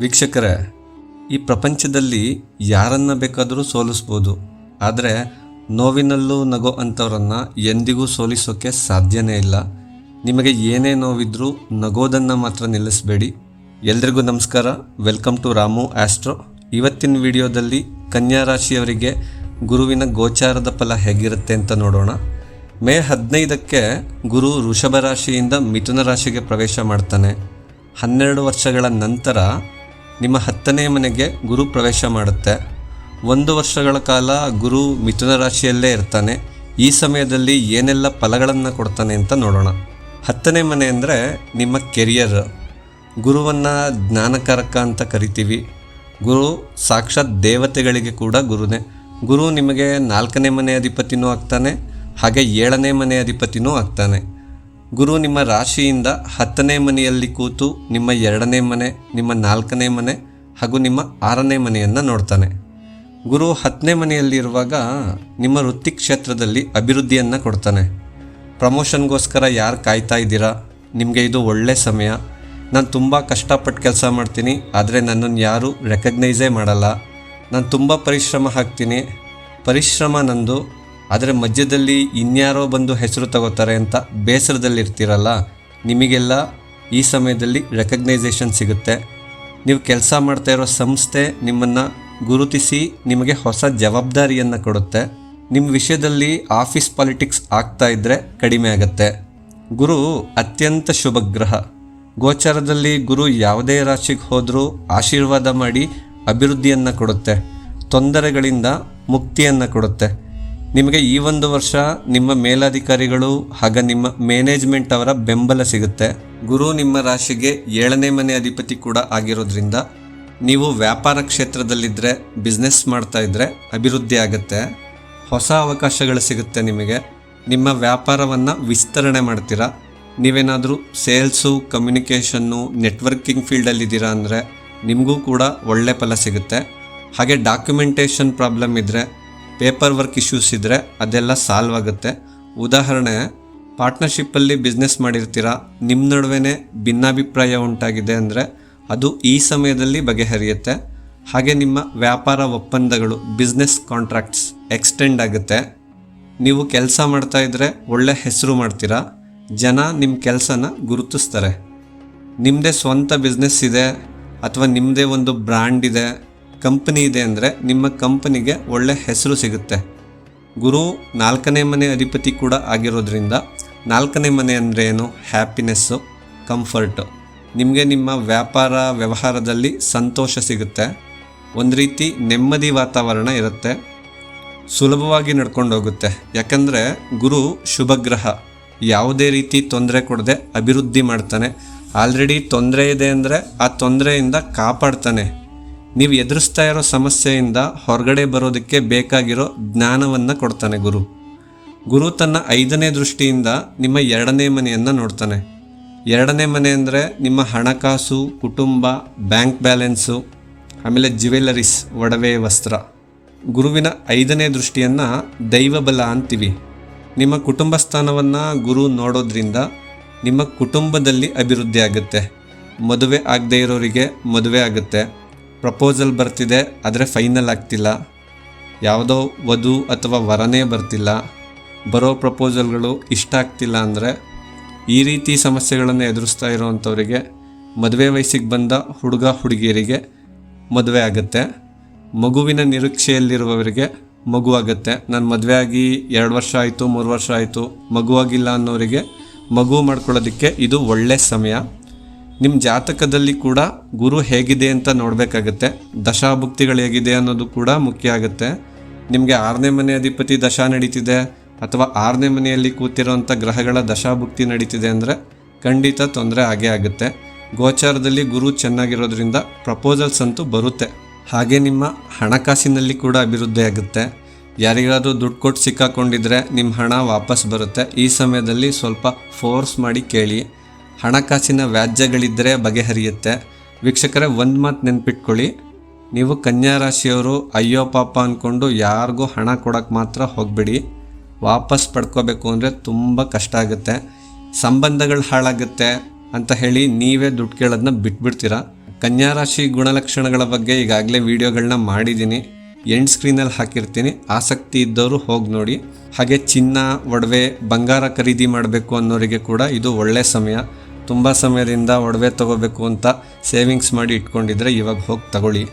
ವೀಕ್ಷಕರೇ, ಈ ಪ್ರಪಂಚದಲ್ಲಿ ಯಾರನ್ನ ಬೇಕಾದರೂ ಸೋಲಿಸ್ಬೋದು. ಆದರೆ ನೋವಿನಲ್ಲೂ ನಗೋ ಅಂಥವ್ರನ್ನ ಎಂದಿಗೂ ಸೋಲಿಸೋಕೆ ಸಾಧ್ಯನೇ ಇಲ್ಲ. ನಿಮಗೆ ಏನೇ ನೋವಿದ್ರೂ ನಗೋದನ್ನು ಮಾತ್ರ ನಿಲ್ಲಿಸಬೇಡಿ. ಎಲ್ರಿಗೂ ನಮಸ್ಕಾರ. Welcome to Ramu Astro. ಇವತ್ತಿನ ವಿಡಿಯೋದಲ್ಲಿ ಕನ್ಯಾ ರಾಶಿಯವರಿಗೆ ಗುರುವಿನ ಗೋಚಾರದ ಫಲ ಹೇಗಿರುತ್ತೆ ಅಂತ ನೋಡೋಣ. ಮೇ ಹದಿನೈದಕ್ಕೆ ಗುರು ವೃಷಭ ರಾಶಿಯಿಂದ ಮಿಥುನ ರಾಶಿಗೆ ಪ್ರವೇಶ ಮಾಡ್ತಾನೆ. ಹನ್ನೆರಡು ವರ್ಷಗಳ ನಂತರ ನಿಮ್ಮ ಹತ್ತನೇ ಮನೆಗೆ ಗುರು ಪ್ರವೇಶ ಮಾಡುತ್ತೆ. ಒಂದು ವರ್ಷಗಳ ಕಾಲ ಗುರು ಮಿಥುನ ರಾಶಿಯಲ್ಲೇ ಇರ್ತಾನೆ. ಈ ಸಮಯದಲ್ಲಿ ಏನೆಲ್ಲ ಫಲಗಳನ್ನು ಕೊಡ್ತಾನೆ ಅಂತ ನೋಡೋಣ. ಹತ್ತನೇ ಮನೆ ಅಂದರೆ ನಿಮ್ಮ ಕೆರಿಯರ್. ಗುರುವನ್ನು ಜ್ಞಾನಕಾರಕ ಅಂತ ಕರಿತೀವಿ. ಗುರು ಸಾಕ್ಷಾತ್ ದೇವತೆಗಳಿಗೆ ಕೂಡ ಗುರುನೇ. ಗುರು ನಿಮಗೆ ನಾಲ್ಕನೇ ಮನೆ ಅಧಿಪತಿನೂ ಆಗ್ತಾನೆ. ಹಾಗೆ ಏಳನೇ ಮನೆ ಅಧಿಪತಿನೂ ಆಗ್ತಾನೆ. ಗುರು ನಿಮ್ಮ ರಾಶಿಯಿಂದ ಹತ್ತನೇ ಮನೆಯಲ್ಲಿ ಕೂತು ನಿಮ್ಮ ಎರಡನೇ ಮನೆ, ನಿಮ್ಮ ನಾಲ್ಕನೇ ಮನೆ ಹಾಗೂ ನಿಮ್ಮ ಆರನೇ ಮನೆಯನ್ನು ನೋಡ್ತಾನೆ. ಗುರು ಹತ್ತನೇ ಮನೆಯಲ್ಲಿರುವಾಗ ನಿಮ್ಮ ವೃತ್ತಿ ಕ್ಷೇತ್ರದಲ್ಲಿ ಅಭಿವೃದ್ಧಿಯನ್ನು ಕೊಡ್ತಾನೆ. ಪ್ರಮೋಷನ್ಗೋಸ್ಕರ ಯಾರು ಕಾಯ್ತಾ ಇದ್ದೀರಾ? ನಿಮಗೆ ಇದು ಒಳ್ಳೆ ಸಮಯ. ನಾನು ತುಂಬ ಕಷ್ಟಪಟ್ಟು ಕೆಲಸ ಮಾಡ್ತೀನಿ, ಆದರೆ ನನ್ನನ್ನು ಯಾರೂ ರೆಕಗ್ನೈಸೇ ಮಾಡಲ್ಲ. ನಾನು ತುಂಬ ಪರಿಶ್ರಮ ಹಾಕ್ತೀನಿ. ಪರಿಶ್ರಮ ನಂದು ಆದರೆ ಮಧ್ಯದಲ್ಲಿ ಇನ್ಯಾರೋ ಬಂದು ಹೆಸರು ತಗೋತಾರೆ ಅಂತ ಬೇಸರದಲ್ಲಿರ್ತೀರಲ್ಲ, ನಿಮಗೆಲ್ಲ ಈ ಸಮಯದಲ್ಲಿ ರೆಕಗ್ನೈಸೇಷನ್ ಸಿಗುತ್ತೆ. ನೀವು ಕೆಲಸ ಮಾಡ್ತಾ ಇರೋ ಸಂಸ್ಥೆ ನಿಮ್ಮನ್ನು ಗುರುತಿಸಿ ನಿಮಗೆ ಹೊಸ ಜವಾಬ್ದಾರಿಯನ್ನು ಕೊಡುತ್ತೆ. ನಿಮ್ಮ ವಿಷಯದಲ್ಲಿ ಆಫೀಸ್ ಪಾಲಿಟಿಕ್ಸ್ ಆಗ್ತಾ ಇದ್ದರೆ ಕಡಿಮೆ ಆಗುತ್ತೆ. ಗುರು ಅತ್ಯಂತ ಶುಭಗ್ರಹ. ಗೋಚಾರದಲ್ಲಿ ಗುರು ಯಾವುದೇ ರಾಶಿಗೆ ಹೋದರೂ ಆಶೀರ್ವಾದ ಮಾಡಿ ಅಭಿವೃದ್ಧಿಯನ್ನು ಕೊಡುತ್ತೆ. ತೊಂದರೆಗಳಿಂದ ಮುಕ್ತಿಯನ್ನು ಕೊಡುತ್ತೆ. ನಿಮಗೆ ಈ ಒಂದು ವರ್ಷ ನಿಮ್ಮ ಮೇಲಾಧಿಕಾರಿಗಳು ಹಾಗೆ ನಿಮ್ಮ ಮ್ಯಾನೇಜ್ಮೆಂಟ್ ಅವರ ಬೆಂಬಲ ಸಿಗುತ್ತೆ. ಗುರು ನಿಮ್ಮ ರಾಶಿಗೆ ಏಳನೇ ಮನೆ ಅಧಿಪತಿ ಕೂಡ ಆಗಿರೋದ್ರಿಂದ ನೀವು ವ್ಯಾಪಾರ ಕ್ಷೇತ್ರದಲ್ಲಿದ್ದರೆ ಬಿಸ್ನೆಸ್ ಮಾಡ್ತಾ ಇದ್ದರೆ ಅಭಿವೃದ್ಧಿ ಆಗುತ್ತೆ. ಹೊಸ ಅವಕಾಶಗಳು ಸಿಗುತ್ತೆ ನಿಮಗೆ. ನಿಮ್ಮ ವ್ಯಾಪಾರವನ್ನು ವಿಸ್ತರಣೆ ಮಾಡ್ತೀರಾ? ನೀವೇನಾದರೂ ಸೇಲ್ಸು ಕಮ್ಯುನಿಕೇಷನ್ನು ನೆಟ್ವರ್ಕಿಂಗ್ ಫೀಲ್ಡಲ್ಲಿದ್ದೀರಾ ಅಂದರೆ ನಿಮಗೂ ಕೂಡ ಒಳ್ಳೆ ಫಲ ಸಿಗುತ್ತೆ. ಹಾಗೆ ಡಾಕ್ಯುಮೆಂಟೇಷನ್ ಪ್ರಾಬ್ಲಮ್ ಇದ್ದರೆ ಪೇಪರ್ ವರ್ಕ್ ಇಶ್ಯೂಸ್ ಇದ್ದರೆ ಅದೆಲ್ಲ ಸಾಲ್ವ್ ಆಗುತ್ತೆ. ಉದಾಹರಣೆ, ಪಾರ್ಟ್ನರ್ಶಿಪ್ಪಲ್ಲಿ ಬಿಸ್ನೆಸ್ ಮಾಡಿರ್ತೀರಾ? ನಿಮ್ಮ ನಡುವೆ ಭಿನ್ನಾಭಿಪ್ರಾಯ ಉಂಟಾಗಿದೆ ಅಂದರೆ ಅದು ಈ ಸಮಯದಲ್ಲಿ ಬಗೆಹರಿಯುತ್ತೆ. ಹಾಗೆ ನಿಮ್ಮ ವ್ಯಾಪಾರ ಒಪ್ಪಂದಗಳು ಬಿಸ್ನೆಸ್ ಕಾಂಟ್ರಾಕ್ಟ್ಸ್ ಎಕ್ಸ್ಟೆಂಡ್ ಆಗುತ್ತೆ. ನೀವು ಕೆಲಸ ಮಾಡ್ತಾ ಇದ್ದರೆ ಒಳ್ಳೆ ಹೆಸರು ಮಾಡ್ತೀರಾ? ಜನ ನಿಮ್ಮ ಕೆಲಸನ ಗುರುತಿಸ್ತಾರೆ. ನಿಮ್ಮದೇ ಸ್ವಂತ ಬಿಸ್ನೆಸ್ ಇದೆ, ಅಥವಾ ನಿಮ್ಮದೇ ಒಂದು ಬ್ರ್ಯಾಂಡ್ ಇದೆ ಕಂಪನಿ ಇದೆ ಅಂದರೆ ನಿಮ್ಮ ಕಂಪನಿಗೆ ಒಳ್ಳೆ ಹೆಸರು ಸಿಗುತ್ತೆ. ಗುರು ನಾಲ್ಕನೇ ಮನೆ ಅಧಿಪತಿ ಕೂಡ ಆಗಿರೋದ್ರಿಂದ ನಾಲ್ಕನೇ ಮನೆ ಅಂದರೆ ಏನು? ಹ್ಯಾಪಿನೆಸ್ಸು ಕಂಫರ್ಟು ನಿಮಗೆ ನಿಮ್ಮ ವ್ಯಾಪಾರ ವ್ಯವಹಾರದಲ್ಲಿ ಸಂತೋಷ ಸಿಗುತ್ತೆ. ಒಂದು ರೀತಿ ನೆಮ್ಮದಿ ವಾತಾವರಣ ಇರುತ್ತೆ. ಸುಲಭವಾಗಿ ನಡ್ಕೊಂಡು ಹೋಗುತ್ತೆ. ಯಾಕಂದರೆ ಗುರು ಶುಭಗ್ರಹ ಯಾವುದೇ ರೀತಿ ತೊಂದರೆ ಕೊಡದೆ ಅಭಿವೃದ್ಧಿ ಮಾಡ್ತಾನೆ. ಆಲ್ರೆಡಿ ತೊಂದರೆ ಇದೆ ಅಂದರೆ ಆ ತೊಂದರೆಯಿಂದ ಕಾಪಾಡ್ತಾನೆ. ನೀವು ಎದುರಿಸ್ತಾ ಇರೋ ಸಮಸ್ಯೆಯಿಂದ ಹೊರಗಡೆ ಬರೋದಕ್ಕೆ ಬೇಕಾಗಿರೋ ಜ್ಞಾನವನ್ನು ಕೊಡ್ತಾನೆ ಗುರು. ಗುರು ತನ್ನ ಐದನೇ ದೃಷ್ಟಿಯಿಂದ ನಿಮ್ಮ ಎರಡನೇ ಮನೆಯನ್ನು ನೋಡ್ತಾನೆ. ಎರಡನೇ ಮನೆ ಅಂದರೆ ನಿಮ್ಮ ಹಣಕಾಸು, ಕುಟುಂಬ, ಬ್ಯಾಂಕ್ ಬ್ಯಾಲೆನ್ಸು, ಆಮೇಲೆ ಜ್ಯುವೆಲರೀಸ್, ಒಡವೆ, ವಸ್ತ್ರ. ಗುರುವಿನ ಐದನೇ ದೃಷ್ಟಿಯನ್ನು ದೈವಬಲ ಅಂತೀವಿ. ನಿಮ್ಮ ಕುಟುಂಬ ಸ್ಥಾನವನ್ನು ಗುರು ನೋಡೋದ್ರಿಂದ ನಿಮ್ಮ ಕುಟುಂಬದಲ್ಲಿ ಅಭಿವೃದ್ಧಿ ಆಗುತ್ತೆ. ಮದುವೆ ಆಗದೇ ಇರೋರಿಗೆ ಮದುವೆ ಆಗುತ್ತೆ. ಪ್ರಪೋಸಲ್ ಬರ್ತಿದೆ, ಆದರೆ ಫೈನಲ್ ಆಗ್ತಿಲ್ಲ. ಯಾವುದೋ ವಧು ಅಥವಾ ವರನೇ ಬರ್ತಿಲ್ಲ. ಬರೋ ಪ್ರಪೋಸಲ್ಗಳು ಇಷ್ಟ ಆಗ್ತಿಲ್ಲ ಅಂದರೆ ಈ ರೀತಿ ಸಮಸ್ಯೆಗಳನ್ನು ಎದುರಿಸ್ತಾ ಇರೋವಂಥವರಿಗೆ ಮದುವೆ ವಯಸ್ಸಿಗೆ ಬಂದ ಹುಡುಗ ಹುಡುಗಿಯರಿಗೆ ಮದುವೆ ಆಗುತ್ತೆ. ಮಗುವಿನ ನಿರೀಕ್ಷೆಯಲ್ಲಿರುವವರಿಗೆ ಮಗು ಆಗುತ್ತೆ. ನಾನು ಮದುವೆ ಆಗಿ ಎರಡು ವರ್ಷ ಆಯಿತು, ಮೂರು ವರ್ಷ ಆಯಿತು ಮಗುವಾಗಿಲ್ಲ ಅನ್ನೋರಿಗೆ ಮಗು ಮಾಡ್ಕೊಳ್ಳೋದಕ್ಕೆ ಇದು ಒಳ್ಳೆ ಸಮಯ. ನಿಮ್ಮ ಜಾತಕದಲ್ಲಿ ಕೂಡ ಗುರು ಹೇಗಿದೆ ಅಂತ ನೋಡಬೇಕಾಗತ್ತೆ. ದಶಾಭುಕ್ತಿಗಳು ಹೇಗಿದೆ ಅನ್ನೋದು ಕೂಡ ಮುಖ್ಯ ಆಗುತ್ತೆ. ನಿಮಗೆ ಆರನೇ ಮನೆ ಅಧಿಪತಿ ದಶಾ ನಡೀತಿದೆ ಅಥವಾ ಆರನೇ ಮನೆಯಲ್ಲಿ ಕೂತಿರೋಂಥ ಗ್ರಹಗಳ ದಶಾಭುಕ್ತಿ ನಡೀತಿದೆ ಅಂದರೆ ಖಂಡಿತ ತೊಂದರೆ ಆಗೇ ಆಗುತ್ತೆ. ಗೋಚಾರದಲ್ಲಿ ಗುರು ಚೆನ್ನಾಗಿರೋದ್ರಿಂದ ಪ್ರಪೋಸಲ್ಸ್ ಅಂತೂ ಬರುತ್ತೆ. ಹಾಗೆ ನಿಮ್ಮ ಹಣಕಾಸಿನಲ್ಲಿ ಕೂಡ ಅಭಿವೃದ್ಧಿ ಆಗುತ್ತೆ. ಯಾರಿಗಾದ್ರೂ ದುಡ್ಡು ಕೊಟ್ಟು ಸಿಕ್ಕಾಕೊಂಡಿದ್ರೆ ನಿಮ್ಮ ಹಣ ವಾಪಸ್ ಬರುತ್ತೆ. ಈ ಸಮಯದಲ್ಲಿ ಸ್ವಲ್ಪ ಫೋರ್ಸ್ ಮಾಡಿ ಕೇಳಿ. ಹಣಕಾಸಿನ ವ್ಯಾಜ್ಯಗಳಿದ್ದರೆ ಬಗೆಹರಿಯುತ್ತೆ. ವೀಕ್ಷಕರೇ, ಒಂದು ಮಾತು ನೆನ್ಪಿಟ್ಕೊಳ್ಳಿ. ನೀವು ಕನ್ಯಾ ರಾಶಿಯವರು ಅಯ್ಯೋ ಪಾಪ ಅಂದ್ಕೊಂಡು ಯಾರಿಗೂ ಹಣ ಕೊಡೋಕ್ಕೆ ಮಾತ್ರ ಹೋಗಬೇಡಿ. ವಾಪಸ್ ಪಡ್ಕೋಬೇಕು ಅಂದರೆ ತುಂಬ ಕಷ್ಟ ಆಗುತ್ತೆ. ಸಂಬಂಧಗಳು ಹಾಳಾಗುತ್ತೆ ಅಂತ ಹೇಳಿ ನೀವೇ ದುಡ್ಡು ಕೇಳೋದನ್ನ ಬಿಟ್ಬಿಡ್ತೀರಾ? ಕನ್ಯಾ ರಾಶಿ ಗುಣಲಕ್ಷಣಗಳ ಬಗ್ಗೆ ಈಗಾಗಲೇ ವಿಡಿಯೋಗಳನ್ನ ಮಾಡಿದ್ದೀನಿ. ಎಂಡ್ ಸ್ಕ್ರೀನಲ್ಲಿ ಹಾಕಿರ್ತೀನಿ. ಆಸಕ್ತಿ ಇದ್ದವರು ಹೋಗಿ ನೋಡಿ. ಹಾಗೆ ಚಿನ್ನ, ಒಡವೆ, ಬಂಗಾರ ಖರೀದಿ ಮಾಡಬೇಕು ಅನ್ನೋರಿಗೆ ಕೂಡ ಇದು ಒಳ್ಳೆಯ ಸಮಯ. ತುಂಬ ಸಮಯದಿಂದ ಒಡವೆ ತಗೋಬೇಕು ಅಂತ ಸೇವಿಂಗ್ಸ್ ಮಾಡಿ ಇಟ್ಕೊಂಡಿದ್ರೆ ಇವಾಗ ಹೋಗಿ ತಗೊಳ್ಳಿ.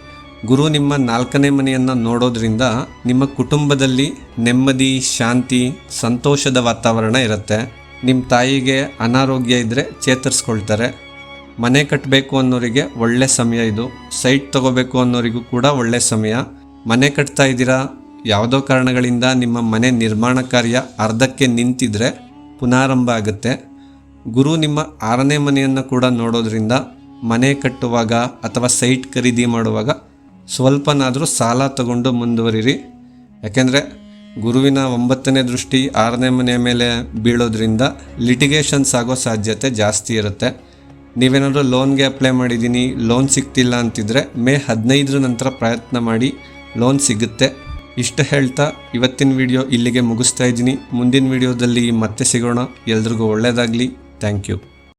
ಗುರು, ನಿಮ್ಮ ನಾಲ್ಕನೇ ಮನೆಯನ್ನು ನೋಡೋದ್ರಿಂದ ನಿಮ್ಮ ಕುಟುಂಬದಲ್ಲಿ ನೆಮ್ಮದಿ, ಶಾಂತಿ, ಸಂತೋಷದ ವಾತಾವರಣ ಇರುತ್ತೆ. ನಿಮ್ಮ ತಾಯಿಗೆ ಅನಾರೋಗ್ಯ ಇದ್ದರೆ ಚೇತರಿಸ್ಕೊಳ್ತಾರೆ. ಮನೆ ಕಟ್ಟಬೇಕು ಅನ್ನೋರಿಗೆ ಒಳ್ಳೆ ಸಮಯ ಇದು. ಸೈಟ್ ತಗೋಬೇಕು ಅನ್ನೋರಿಗೂ ಕೂಡ ಒಳ್ಳೆ ಸಮಯ. ಮನೆ ಕಟ್ತಾ ಇದ್ದೀರಾ? ಯಾವುದೋ ಕಾರಣಗಳಿಂದ ನಿಮ್ಮ ಮನೆ ನಿರ್ಮಾಣ ಕಾರ್ಯ ಅರ್ಧಕ್ಕೆ ನಿಂತಿದ್ರೆ ಪುನಾರಂಭ ಆಗುತ್ತೆ. ಗುರು ನಿಮ್ಮ ಆರನೇ ಮನೆಯನ್ನು ಕೂಡ ನೋಡೋದ್ರಿಂದ ಮನೆ ಕಟ್ಟುವಾಗ ಅಥವಾ ಸೈಟ್ ಖರೀದಿ ಮಾಡುವಾಗ ಸ್ವಲ್ಪನಾದರೂ ಸಾಲ ತಗೊಂಡು ಮುಂದುವರಿರಿ. ಯಾಕೆಂದರೆ ಗುರುವಿನ ಒಂಬತ್ತನೇ ದೃಷ್ಟಿ ಆರನೇ ಮನೆಯ ಮೇಲೆ ಬೀಳೋದ್ರಿಂದ ಲಿಟಿಗೇಷನ್ಸ್ ಆಗೋ ಸಾಧ್ಯತೆ ಜಾಸ್ತಿ ಇರುತ್ತೆ. ನೀವೇನಾದರೂ ಲೋನ್ಗೆ ಅಪ್ಲೈ ಮಾಡಿದ್ದೀನಿ ಲೋನ್ ಸಿಗ್ತಿಲ್ಲ ಅಂತಿದ್ರೆ ಮೇ ಹದಿನೈದರ ನಂತರ ಪ್ರಯತ್ನ ಮಾಡಿ ಲೋನ್ ಸಿಗುತ್ತೆ. ಇಷ್ಟು ಹೇಳ್ತಾ ಇವತ್ತಿನ ವಿಡಿಯೋ ಇಲ್ಲಿಗೆ ಮುಗಿಸ್ತಾ ಇದ್ದೀನಿ. ಮುಂದಿನ ವಿಡಿಯೋದಲ್ಲಿ ಮತ್ತೆ ಸಿಗೋಣ. ಎಲ್ರಿಗೂ ಒಳ್ಳೆಯದಾಗಲಿ Thank you.